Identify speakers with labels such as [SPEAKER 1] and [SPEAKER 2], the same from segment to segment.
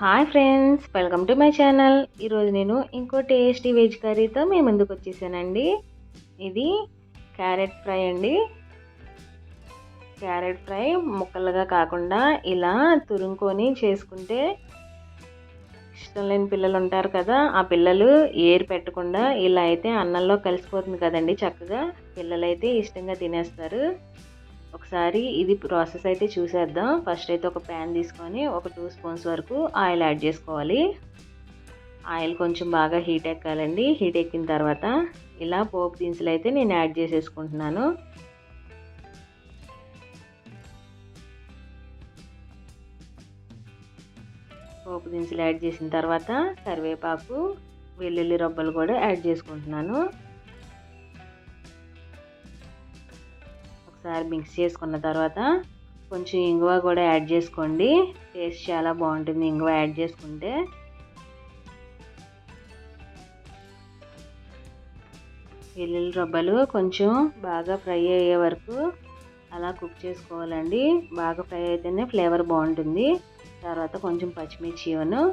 [SPEAKER 1] Hi friends welcome to my channel ఈరోజు నేను ఇంకో టేస్టీ వెజ్ కర్రీతో మీ ముందుకు వచ్చేసానండి. ఇది క్యారెట్ ఫ్రై అండి. క్యారెట్ ఫ్రై ముక్కలుగా కాకుండా ఇలా తురుముకొని చేసుకుంటే ఇష్టం లేని పిల్లలు ఉంటారు కదా ఆ పిల్లలు ఏరు పెట్టకుండా ఇలా అయితే అన్నంలో కలిసిపోతుంది కదండి చక్కగా. పిల్లలైతే ఇష్టంగా తినేస్తారు. ఒకసారి ఇది ప్రాసెస్ అయితే చూసేద్దాం. ఫస్ట్ అయితే ఒక ప్యాన్ తీసుకొని ఒక టూ స్పూన్స్ వరకు ఆయిల్ యాడ్ చేసుకోవాలి. ఆయిల్ కొంచెం బాగా హీట్ ఎక్కాలండి. హీట్ ఎక్కిన తర్వాత ఇలా పోపు దినుసులు అయితే నేను యాడ్ చేసేసుకుంటున్నాను. పోపు దినుసులు యాడ్ చేసిన తర్వాత కరివేపాకు వెల్లుల్లి రబ్బలు కూడా యాడ్ చేసుకుంటున్నాను. ఒకసారి మిక్స్ చేసుకున్న తర్వాత కొంచెం ఇంగువ కూడా యాడ్ చేసుకోండి. టేస్ట్ చాలా బాగుంటుంది ఇంగువ యాడ్ చేసుకుంటే. వెల్లుల్లి రబ్బలు కొంచెం బాగా ఫ్రై అయ్యే వరకు అలా కుక్ చేసుకోవాలండి. బాగా ఫ్రై అయితేనే ఫ్లేవర్ బాగుంటుంది. తర్వాత కొంచెం పచ్చిమిర్చిను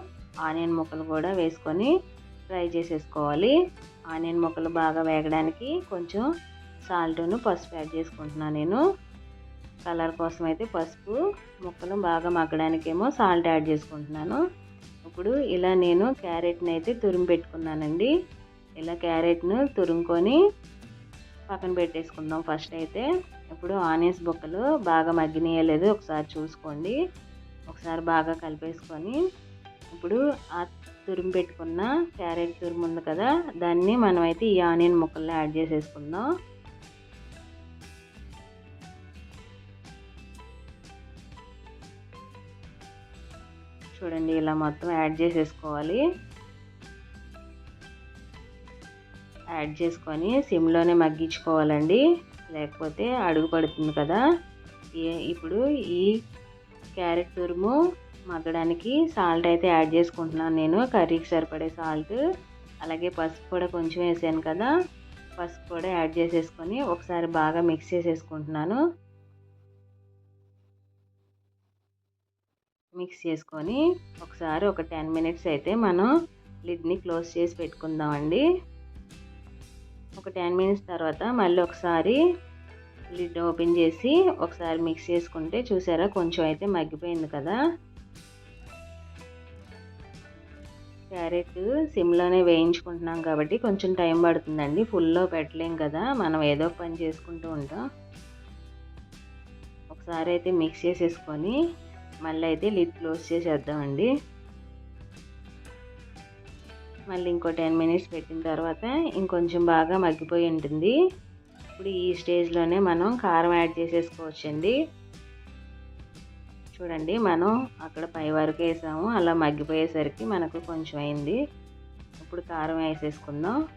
[SPEAKER 1] ఆనియన్ ముక్కలు కూడా వేసుకొని ఫ్రై చేసేసుకోవాలి. ఆనియన్ ముక్కలు బాగా వేగడానికి కొంచెం సాల్ట్ను పసుపు యాడ్ చేసుకుంటున్నాను నేను. కలర్ కోసం అయితే పసుపు ముక్కలు బాగా మగ్గడానికేమో సాల్ట్ యాడ్ చేసుకుంటున్నాను. ఇప్పుడు ఇలా నేను క్యారెట్ని అయితే తురిమి పెట్టుకున్నానండి. ఇలా క్యారెట్ను తురుముకొని పక్కన పెట్టేసుకుందాం ఫస్ట్ అయితే. ఇప్పుడు ఆనియన్స్ బొక్కలు బాగా మగ్గినేయలేదు ఒకసారి చూసుకోండి. ఒకసారి బాగా కలిపేసుకొని ఇప్పుడు ఆ తురిమి పెట్టుకున్న క్యారెట్ తురుము ఉంది కదా దాన్ని మనమైతే ఈ ఆనియన్ ముక్కల్లో యాడ్ చేసేసుకుందాం. చూడండి ఇలా మొత్తం యాడ్ చేసేసుకోవాలి. యాడ్ చేసుకొని సిమ్లోనే మగ్గించుకోవాలండి. లేకపోతే అడుగు పడుతుంది కదా. ఇప్పుడు ఈ క్యారెట్ తురుము మగ్గడానికి సాల్ట్ అయితే యాడ్ చేసుకుంటున్నాను నేను కర్రీకి సరిపడే సాల్ట్. అలాగే పసుపు కూడా కొంచెం వేసాను కదా. పసుపు కూడా యాడ్ చేసేసుకొని ఒకసారి బాగా మిక్స్ చేసేసుకుంటున్నాను. మిక్స్ చేసుకొని ఒకసారి ఒక టెన్ మినిట్స్ అయితే మనం లిడ్ని క్లోజ్ చేసి పెట్టుకుందామండి. ఒక టెన్ మినిట్స్ తర్వాత మళ్ళీ ఒకసారి లిడ్ ఓపెన్ చేసి ఒకసారి మిక్స్ చేసుకుంటే చూసారా కొంచెం అయితే మగ్గిపోయింది కదా. క్యారెట్ సిమ్లోనే వేయించుకుంటున్నాం కాబట్టి కొంచెం టైం పడుతుందండి. ఫుల్లో పెట్టలేం కదా. మనం ఏదో పని చేసుకుంటూ ఉంటాం. ఒకసారి అయితే మిక్స్ చేసేసుకొని మళ్ళీ అయితే లిడ్ క్లోజ్ చేసేద్దామండి. మళ్ళీ ఇంకో టెన్ మినిట్స్ పెట్టిన తర్వాత ఇంకొంచెం బాగా మగ్గిపోయి ఉంటుంది. ఇప్పుడు ఈ స్టేజ్లోనే మనం కారం యాడ్ చేసేసుకోవచ్చండి. చూడండి మనం అక్కడ పై వరకు వేసాము. అలా మగ్గిపోయేసరికి మనకు కొంచెం అయింది. ఇప్పుడు కారం వేసేసుకుందాం.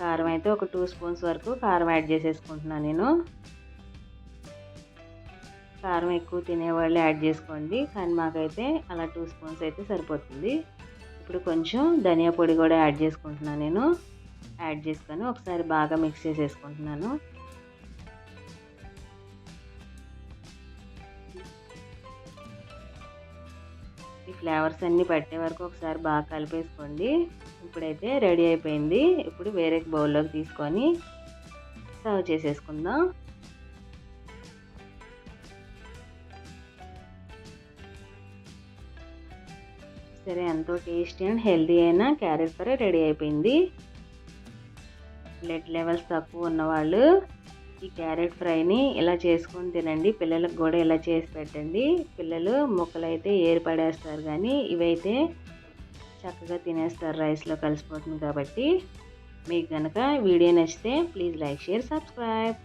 [SPEAKER 1] కారం అయితే ఒక టూ స్పూన్స్ వరకు కారం యాడ్ చేసేసుకుంటున్నాను నేను. కారం ఎక్కువ తినేవాళ్ళు యాడ్ చేసుకోండి. కానీ మాకైతే అలా టూ స్పూన్స్ అయితే సరిపోతుంది. ఇప్పుడు కొంచెం ధనియా పొడి కూడా యాడ్ చేసుకుంటున్నాను నేను. యాడ్ చేసుకొని ఒకసారి బాగా మిక్స్ చేసేసుకుంటున్నాను. ఈ ఫ్లేవర్స్ అన్నీ పట్టే వరకు ఒకసారి బాగా కలిపేసుకోండి. ఇప్పుడైతే రెడీ అయిపోయింది. ఇప్పుడు వేరే బౌల్లోకి తీసుకొని సర్వ్ చేసేసుకుందాం. సరే ఎంతో టేస్టీ అండ్ హెల్తీ అయిన క్యారెట్ ఫ్రై రెడీ అయిపోయింది. బ్లడ్ లెవెల్స్ తక్కువ ఉన్నవాళ్ళు ఈ క్యారెట్ ఫ్రైని ఇలా చేసుకొని తినండి. పిల్లలకు కూడా ఇలా చేసి పెట్టండి. పిల్లలు ముక్కలు అయితే ఏర్పడేస్తారు కానీ ఇవైతే చక్కగా తినేస్తారు రైస్లో కలిసిపోతుంది కాబట్టి. మీకు కనుక వీడియో నచ్చితే ప్లీజ్ లైక్ షేర్ సబ్స్క్రైబ్.